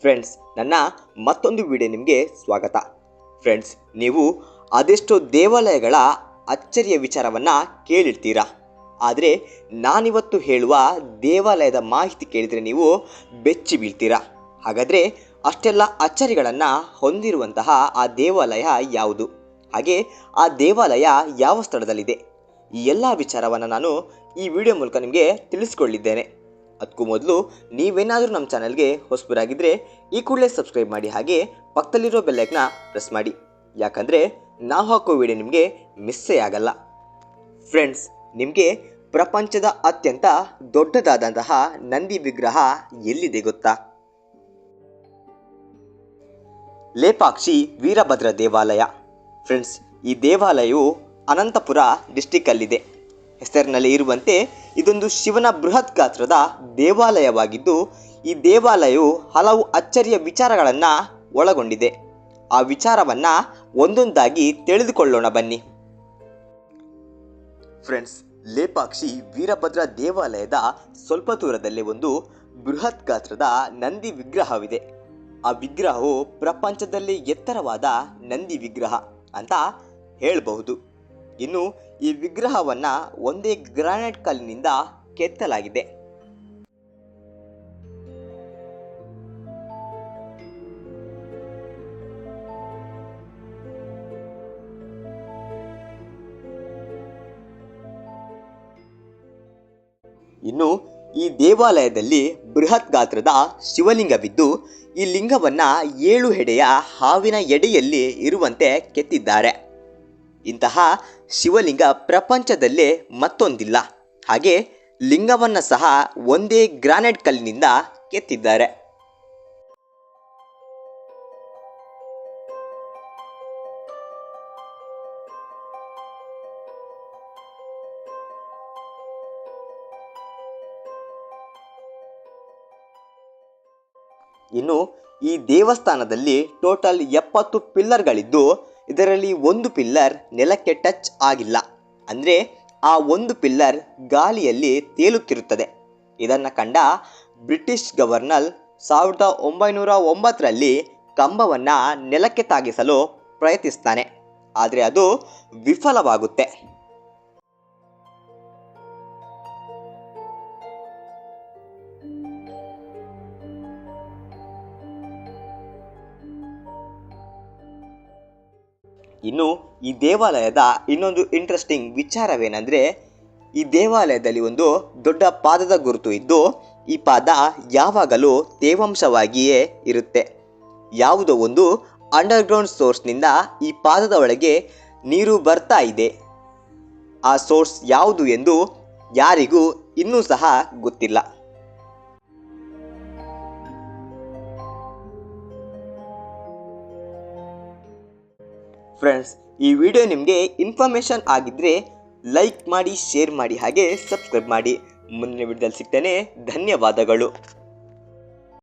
Friends ನನ್ನ ಮತ್ತೊಂದು video ನಿಮಗೆ ಸ್ವಾಗತ. ಫ್ರೆಂಡ್ಸ್ ನೀವು ಅದೆಷ್ಟೋ ದೇವಾಲಯಗಳ ಅಚ್ಚರಿಯ ವಿಚಾರವನ್ನು ಕೇಳಿರ್ತೀರಾ? ಆದರೆ ನಾನಿವತ್ತು ಹೇಳುವ ದೇವಾಲಯದ ಮಾಹಿತಿ ಕೇಳಿದರೆ ನೀವು ಬೆಚ್ಚಿ ಬೀಳ್ತೀರಾ? ಹಾಗಾದರೆ ಅಷ್ಟೆಲ್ಲ ಅಚ್ಚರಿಗಳನ್ನು ಹೊಂದಿರುವಂತಹ ಆ ದೇವಾಲಯ ಯಾವುದು? ಹಾಗೆ ಆ ದೇವಾಲಯ ಯಾವ ಸ್ಥಳದಲ್ಲಿದೆ? ಈ ಎಲ್ಲ ವಿಚಾರವನ್ನು ನಾನು ಈ ವಿಡಿಯೋ ಮೂಲಕ ನಿಮಗೆ ತಿಳಿಸ್ಕೊಳ್ಳಿದ್ದೇನೆ. ಅದಕ್ಕೂ ಮೊದಲು ನೀವೇನಾದರೂ ನಮ್ಮ ಚಾನಲ್ಗೆ ಹೊಸಬರಾಗಿದ್ದರೆ ಈ ಕೂಡಲೇ ಸಬ್ಸ್ಕ್ರೈಬ್ ಮಾಡಿ ಹಾಗೆ ಪಕ್ಕದಲ್ಲಿರೋ ಬೆಲ್ಲೈಕ್ನ ಪ್ರೆಸ್ ಮಾಡಿ. ಯಾಕಂದರೆ ನಾವು ಹಾಕೋ ವಿಡಿಯೋ ನಿಮಗೆ ಮಿಸ್ಸೇ ಆಗಲ್ಲ. ಫ್ರೆಂಡ್ಸ್ ನಿಮಗೆ ಪ್ರಪಂಚದ ಅತ್ಯಂತ ದೊಡ್ಡದಾದಂತಹ ನಂದಿ ವಿಗ್ರಹ ಎಲ್ಲಿದೆ ಗೊತ್ತಾ? ಲೇಪಾಕ್ಷಿ ವೀರಭದ್ರ ದೇವಾಲಯ. ಫ್ರೆಂಡ್ಸ್ ಈ ದೇವಾಲಯವು ಅನಂತಪುರ ಡಿಸ್ಟಿಕ್ಕಲ್ಲಿದೆ ಹೆಸರಿನಲ್ಲಿ ಇರುವಂತೆ ಇದೊಂದು ಶಿವನ ಬೃಹತ್ ಗಾತ್ರದ ದೇವಾಲಯವಾಗಿದ್ದು, ಈ ದೇವಾಲಯವು ಹಲವು ಅಚ್ಚರಿಯ ವಿಚಾರಗಳನ್ನು ಒಳಗೊಂಡಿದೆ. ಆ ವಿಚಾರವನ್ನು ಒಂದೊಂದಾಗಿ ತಿಳಿದುಕೊಳ್ಳೋಣ ಬನ್ನಿ. ಫ್ರೆಂಡ್ಸ್, ಲೇಪಾಕ್ಷಿ ವೀರಭದ್ರ ದೇವಾಲಯದ ಸ್ವಲ್ಪ ದೂರದಲ್ಲಿ ಒಂದು ಬೃಹತ್ ಗಾತ್ರದ ನಂದಿ ವಿಗ್ರಹವಿದೆ. ಆ ವಿಗ್ರಹವು ಪ್ರಪಂಚದಲ್ಲಿ ಎತ್ತರವಾದ ನಂದಿ ವಿಗ್ರಹ ಅಂತ ಹೇಳಬಹುದು. ಇನ್ನು ಈ ವಿಗ್ರಹವನ್ನ ಒಂದೇ ಗ್ರಾನೈಟ್ ಕಲ್ಲಿನಿಂದ ಕೆತ್ತಲಾಗಿದೆ. ಇನ್ನು ಈ ದೇವಾಲಯದಲ್ಲಿ ಬೃಹತ್ ಗಾತ್ರದ ಶಿವಲಿಂಗವಿದ್ದು ಈ ಲಿಂಗವನ್ನ ಏಳು ಹೆಡೆಯ ಹಾವಿನ ಎಡೆಯಲ್ಲಿ ಇರುವಂತೆ ಕೆತ್ತಿದ್ದಾರೆ. ಇಂತಹ ಶಿವಲಿಂಗ ಪ್ರಪಂಚದಲ್ಲೇ ಮತ್ತೊಂದಿಲ್ಲ. ಹಾಗೆ ಲಿಂಗವನ್ನು ಸಹ ಒಂದೇ ಗ್ರಾನೈಟ್ ಕಲ್ಲಿನಿಂದ ಕೆತ್ತಿದ್ದಾರೆ. ಇನ್ನು ಈ ದೇವಸ್ಥಾನದಲ್ಲಿ ಟೋಟಲ್ ಎಪ್ಪತ್ತು ಪಿಲ್ಲರ್ಗಳಿದ್ದು ಇದರಲ್ಲಿ ಒಂದು ಪಿಲ್ಲರ್ ನೆಲಕ್ಕೆ ಟಚ್ ಆಗಿಲ್ಲ. ಅಂದರೆ ಆ ಒಂದು ಪಿಲ್ಲರ್ ಗಾಳಿಯಲ್ಲಿ ತೇಲುತ್ತಿರುತ್ತದೆ. ಇದನ್ನು ಕಂಡ ಬ್ರಿಟಿಷ್ ಗವರ್ನರ್ ಸಾವಿರದ ಒಂಬೈನೂರ ಒಂಬತ್ತರಲ್ಲಿ ಕಂಬವನ್ನು ನೆಲಕ್ಕೆ ತಾಗಿಸಲು ಪ್ರಯತ್ನಿಸ್ತಾನೆ. ಆದರೆ ಅದು ವಿಫಲವಾಗುತ್ತೆ. ಇನ್ನು ಈ ದೇವಾಲಯದ ಇನ್ನೊಂದು ಇಂಟ್ರೆಸ್ಟಿಂಗ್ ವಿಚಾರವೇನೆಂದರೆ, ಈ ದೇವಾಲಯದಲ್ಲಿ ಒಂದು ದೊಡ್ಡ ಪಾದದ ಗುರುತು ಇದ್ದು, ಈ ಪಾದ ಯಾವಾಗಲೂ ತೇವಾಂಶವಾಗಿಯೇ ಇರುತ್ತೆ. ಯಾವುದೋ ಒಂದು ಅಂಡರ್ಗ್ರೌಂಡ್ ಸೋರ್ಸ್ನಿಂದ ಈ ಪಾದದ ಒಳಗೆ ನೀರು ಬರ್ತಾ ಇದೆ. ಆ ಸೋರ್ಸ್ ಯಾವುದು ಎಂದು ಯಾರಿಗೂ ಇನ್ನೂ ಸಹ ಗೊತ್ತಿಲ್ಲ. ಫ್ರೆಂಡ್ಸ್ ಈ ವಿಡಿಯೋ ನಿಮಗೆ ಇನ್ಫಾರ್ಮೇಷನ್ ಆಗಿದ್ದರೆ ಲೈಕ್ ಮಾಡಿ ಶೇರ್ ಮಾಡಿ, ಹಾಗೆ ಸಬ್ಸ್ಕ್ರೈಬ್ ಮಾಡಿ. ಮುಂದಿನ ವಿಡಿಯೋದಲ್ಲಿ ಸಿಗ್ತೇನೆ. ಧನ್ಯವಾದಗಳು.